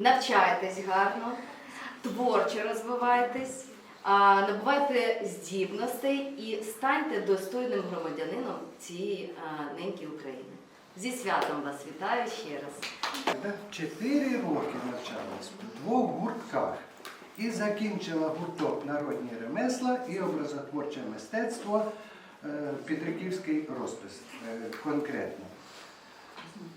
навчайтесь гарно, творчо розвивайтесь, набувайте здібностей і станьте достойним громадянином цієї неньки України. Зі святом вас вітаю ще раз. Чотири роки навчалась в двох гуртках і закінчила гурток народні ремесла і образотворче мистецтво е, Петриківський розпис е, конкретно.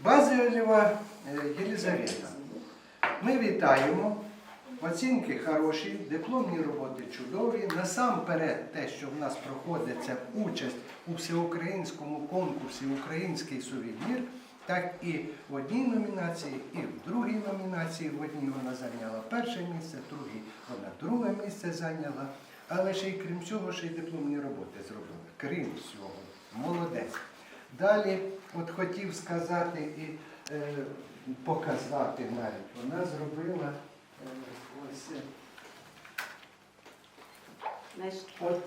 Базилєва е, Єлизавета. Ми вітаємо. Оцінки хороші, дипломні роботи чудові. Насамперед, те, що в нас проходиться участь у всеукраїнському конкурсі Український сувенір, так і в одній номінації, і в другій номінації. В одній вона зайняла перше місце, в другій вона друге місце зайняла. Але ще й крім цього, ще й дипломні роботи зробила. Крім всього, молодець. Далі, от хотів сказати і е, показати навіть, вона зробила е, ось. е, От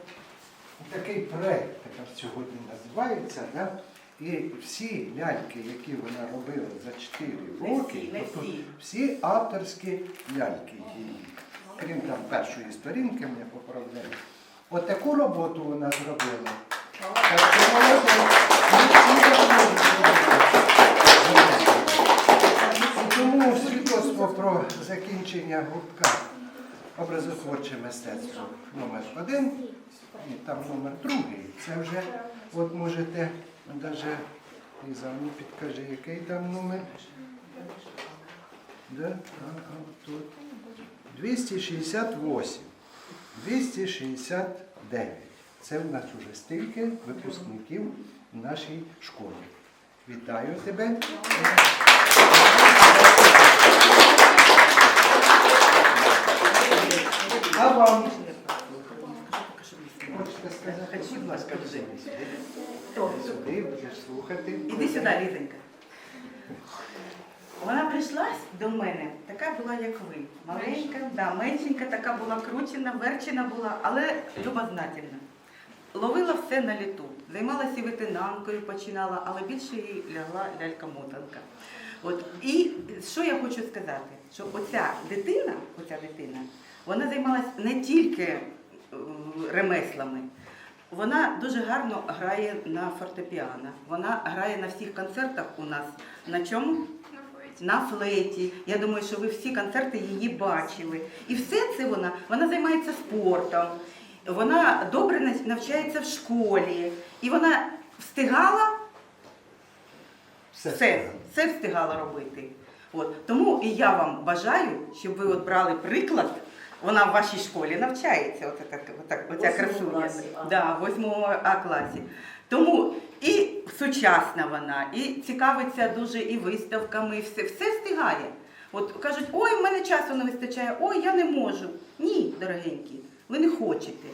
такий проект тепер сьогодні називається, да? і всі ляльки, які вона робила за 4 Не роки, всі, не тобто всі. всі авторські ляльки її. Крім там першої сторінки, мене поправляють. От таку роботу вона зробила. Так що молодець. Свідоцтво про закінчення гуртка образотворче мистецтво номер один, і там номер другий. Це вже, от можете, навіть Ліза, мені підкаже, який там номер. Да? А, а, тут. 268. 269. Це в нас уже стільки випускників нашій школі. Вітаю тебе. А вам хочете сказати, будь ласка, сюди. Сюди будеш слухати. Іди сюди, Лізенька. Вона прийшла до мене, така була, як ви. Маленька, да, меншенька, така була кручена, верчена була, але любознательна. Ловила все на літу. Займалася ветенанкою, починала, але більше їй лягла лялька-мотанка. От. І що я хочу сказати? Що оця дитина, оця дитина, вона займалася не тільки е, ремеслами, вона дуже гарно грає на фортепіано. Вона грає на всіх концертах у нас. На чому? На флейті. Я думаю, що ви всі концерти її бачили. І все це вона, вона займається спортом, вона добре навчається в школі. І вона встигала Все. все, все встигала робити. От. Тому і я вам бажаю, щоб ви от брали приклад. Вона в вашій школі навчається, от так, отак, оця красуня. Да, в восьмому А класі. Тому і сучасна вона, і цікавиться дуже і виставками, і все, все встигає. От кажуть, ой, в мене часу не вистачає, ой, я не можу. Ні, дорогенькі, ви не хочете.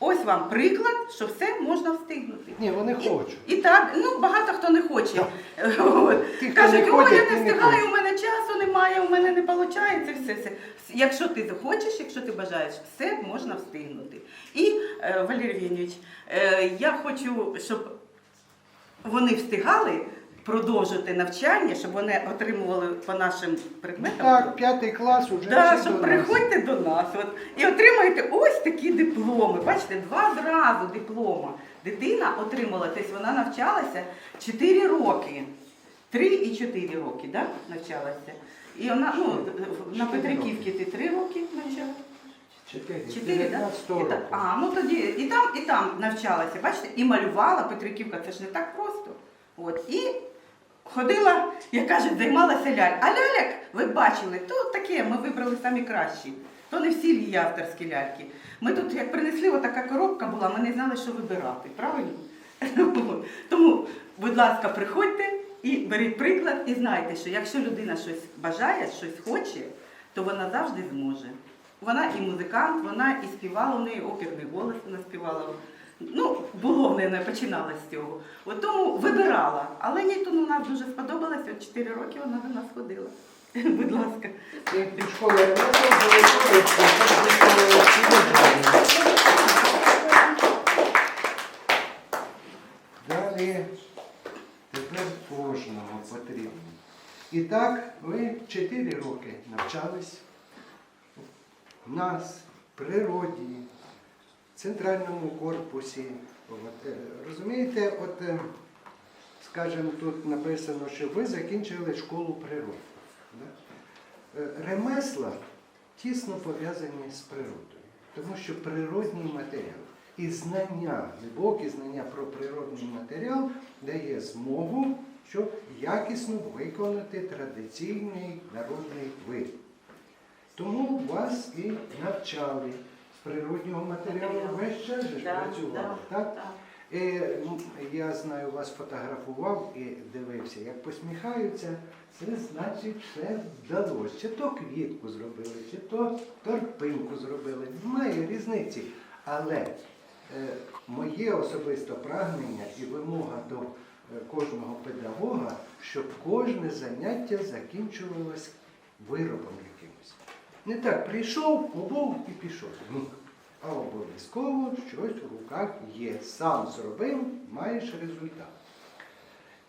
Ось вам приклад, що все можна встигнути. Ні, вони хочуть. І так, ну багато хто не хоче. От. Ті, хто Кажуть, не ходять, я ті не не встигаю, хочуть». у мене часу немає, у мене не виходить, все, все. Якщо ти захочеш, якщо ти бажаєш, все можна встигнути. І, е, Валерій Євгенійович, е, я хочу, щоб вони встигали продовжувати навчання, щоб вони отримували по нашим предметам. Так, п'ятий клас уже Да, щоб до нас. приходьте до нас от, і отримаєте ось такі дипломи. Бачите, два зразу диплома. Дитина отримала, тобто вона навчалася 4 роки. 3 і 4 роки да, навчалася. І вона, ну, на Петриківці ти 3 роки навчалася. Чотири. Чотири, так? 19 І та- А, ну тоді і там, і там навчалася, бачите, і малювала Петриківка, це ж не так просто. От, і ходила, як кажуть, займалася ляль. А ляляк, ви бачили, то таке, ми вибрали самі кращі. То не всі її авторські ляльки. Ми тут, як принесли, отака коробка була, ми не знали, що вибирати, правильно? Тому, будь ласка, приходьте і беріть приклад, і знайте, що якщо людина щось бажає, щось хоче, то вона завжди зможе. Вона і музикант, вона і співала, у неї оперний голос вона співала. Ну, було в неї, вона починала з цього. От тому вибирала. Але їй тут у нас дуже сподобалось, от 4 роки вона до нас ходила. Будь ласка. Під школою Далі тепер кожному потрібно. І так, ви 4 роки навчались в нас, в природі, центральному корпусі. От, е, розумієте, от, е, скажімо, тут написано, що ви закінчили школу природи. Да? Е, Ремесла тісно пов'язані з природою, тому що природній матеріал і знання, глибокі знання про природний матеріал дає змогу, щоб якісно виконати традиційний народний вид. Тому вас і навчали природнього матеріалу. Весь час же ж Да, працювали, да, так? так. Е, ну, я знаю, вас фотографував і дивився, як посміхаються, це значить, все вдалося. Чи то квітку зробили, чи то торпинку зробили. Немає різниці. Але е, моє особисте прагнення і вимога до е, кожного педагога, щоб кожне заняття закінчувалось виробом. Не так прийшов, побув і пішов. Ні. А обов'язково щось в руках є. Сам зробив, маєш результат.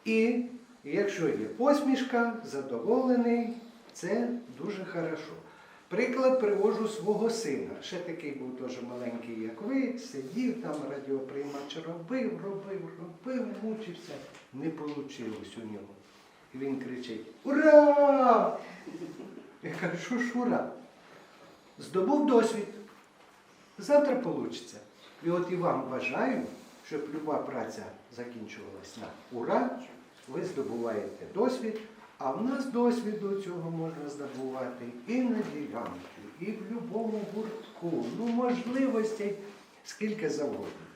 І якщо є посмішка, задоволений, це дуже хорошо. Приклад привожу свого сина. Ще такий був теж маленький, як ви, сидів там, радіоприймач робив, робив, робив, мучився. Не вийшло у нього. І він кричить: Ура! Я кажу, що ж ура? Здобув досвід. Завтра вийде. І от і вам бажаю, щоб люба праця закінчувалась на ура, ви здобуваєте досвід, а в нас досвіду цього можна здобувати і на ділянці, і в будь-якому гуртку. Ну, можливостей скільки завгодно.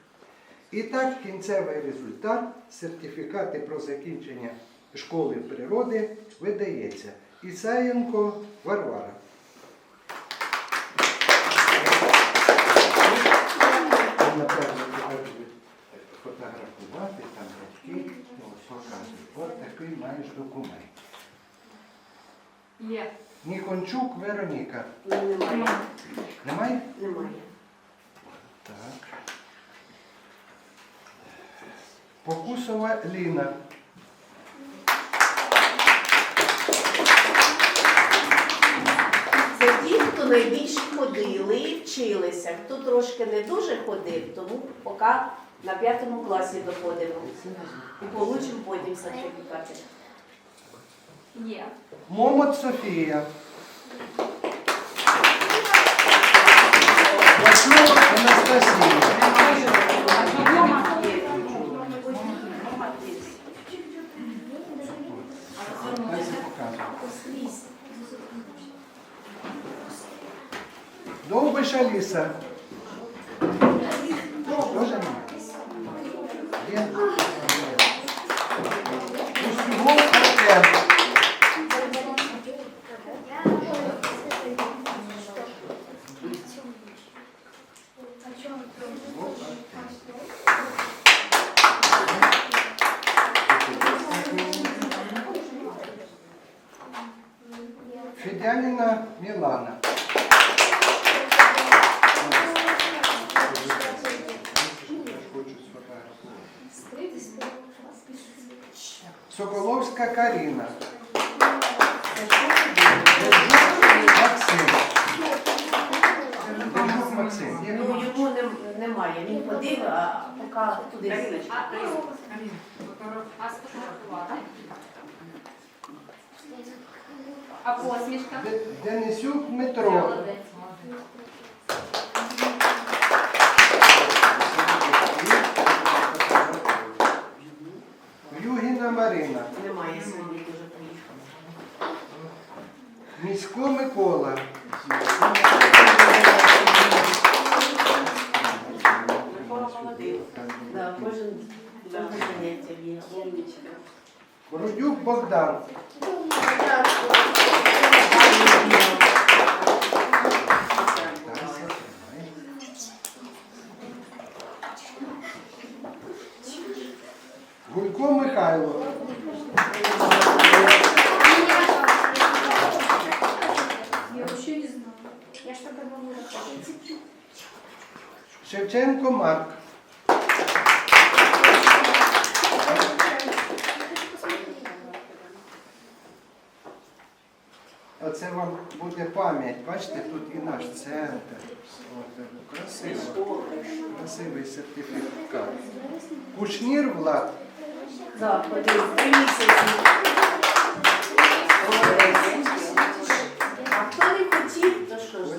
І так, кінцевий результат, сертифікати про закінчення школи природи видається. Ісаєнко Варвара. Там, напевно, треба фотографувати, там батьки, ось показують. От такий документ. Є. Нікончук Вероніка. Немає. Немає? Немає. Так. Покусова Ліна. Це ті, хто найбільше ходили і вчилися. Хто трошки не дуже ходив, тому поки на п'ятому класі доходимо. І получимо потім сертифікати. Є. Момот Софія. Васюк Анастасія. Дай я покажу. Довбиш Аліса. Соколовська Каріна. Максим. Держук Максим. Є? Ну немає. Він ходив, а поки туди. А, посмішка? Де- Денисюк Дмитро. Молодець. Югіна Марина. Немає сьогодні дуже поїхав. Місько Микола. Микола молодий. Да, кожен заняття є. Бородюк Богдан. Оце вам буде пам'ять. Бачите, тут і наш центр. От, красиво. Красивий сертифікат. Кушнір Влад. Так, три місяці. А хто не хотів, то що ж.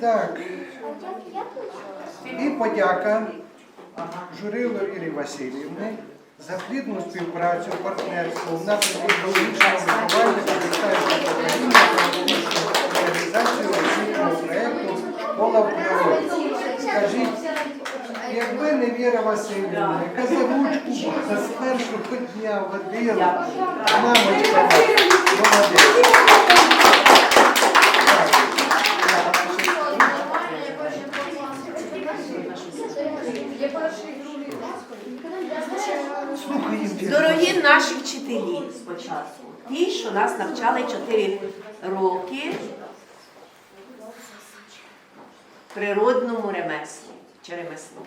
Так. І подяка Журило Ірі Васильівни за плідну співпрацю, партнерство в напрямку екологічного виховання дитячого покоління реалізацію освітнього проєкту Школа в природі. Скажіть, якби не Віра Васильівна, яка за ручку з першого дня водила, мамочка, молодець. Так. Слухаємо. Віру. Дорогі наші вчителі спочатку, ті, що нас навчали 4 роки природному ремеслу чи ремеслу.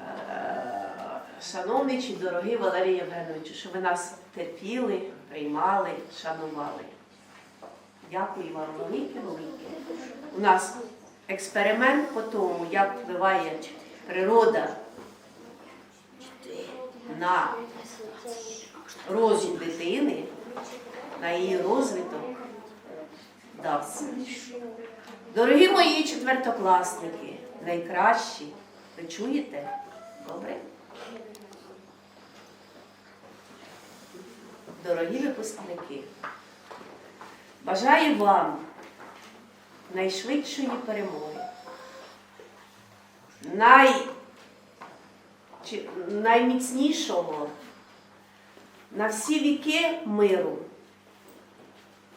Е, Шановний чи дорогий Валерій Євгеновичу, що ви нас терпіли, приймали, шанували. Дякую вам велике, велике. У нас експеримент по тому, як впливає природа на розум дитини, на її розвиток дався. Дорогі мої четвертокласники, найкращі, ви чуєте? Добре? Дорогі випускники, бажаю вам найшвидшої перемоги, най найміцнішого на всі віки миру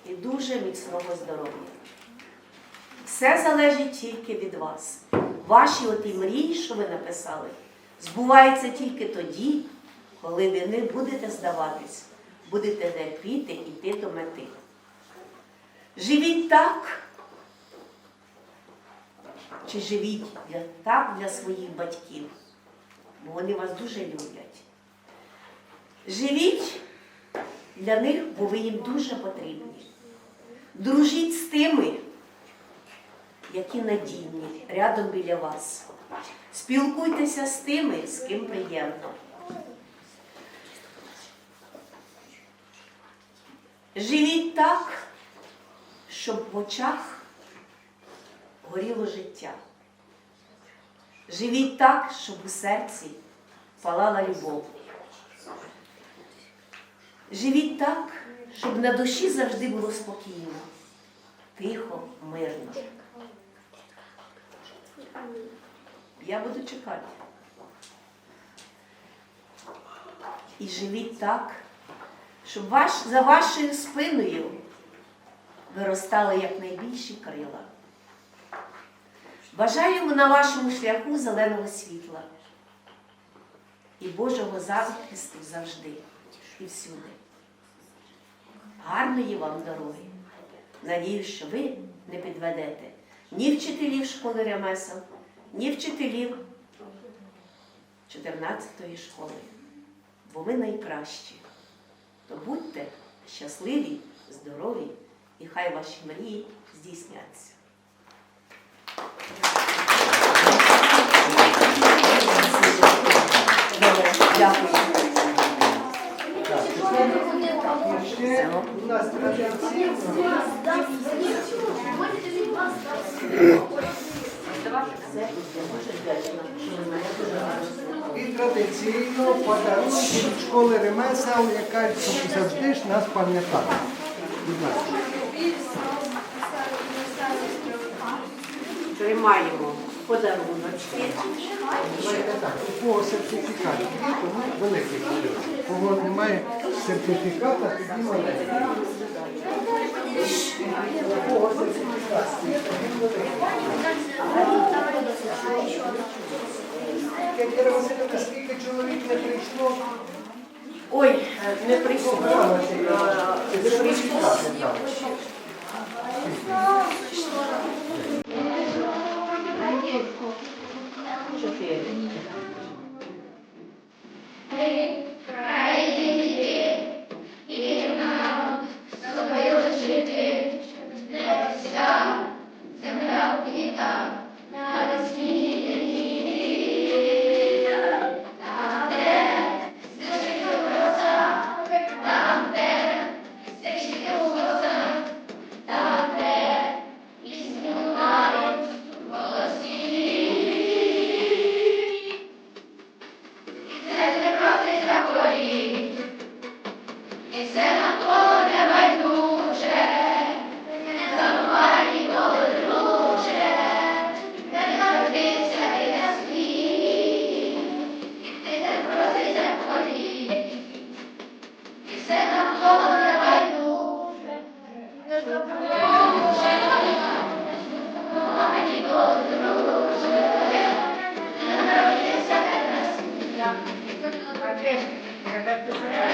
і дуже міцного здоров'я. Все залежить тільки від вас. Ваші оті мрії, що ви написали, збуваються тільки тоді, коли ви не будете здаватись, будете терпіти йти до мети. Живіть так, чи живіть так для своїх батьків, бо вони вас дуже люблять. Живіть для них, бо ви їм дуже потрібні. Дружіть з тими, які надійні, рядом біля вас. Спілкуйтеся з тими, з ким приємно. Живіть так, щоб в очах горіло життя. Живіть так, щоб у серці палала любов. Живіть так, щоб на душі завжди було спокійно, тихо, мирно. Я буду чекати. І живіть так, щоб ваш, за вашою спиною виростали якнайбільші крила. Бажаємо на вашому шляху зеленого світла і Божого захисту завжди і всюди. Гарної вам дороги. Надію, що ви не підведете ні вчителів школи ремесел, ні вчителів 14-ї школи. Бо ви найкращі. То будьте щасливі, здорові, і хай ваші мрії здійсняться. І традиційно подарунки від школи ремесел, яка завжди ж нас пам'ятає. Будь ласка. Тримаємо подаруночки. Кого сертифікат великий кого немає сертифіката, тоді маленький. Кого сертифікат є, тоді великий. Як Васильівна, скільки чоловік не прийшло, Ой, е, не прийшло. е, Не прийшло. ಅಂದರೆ で、伺ってくださ。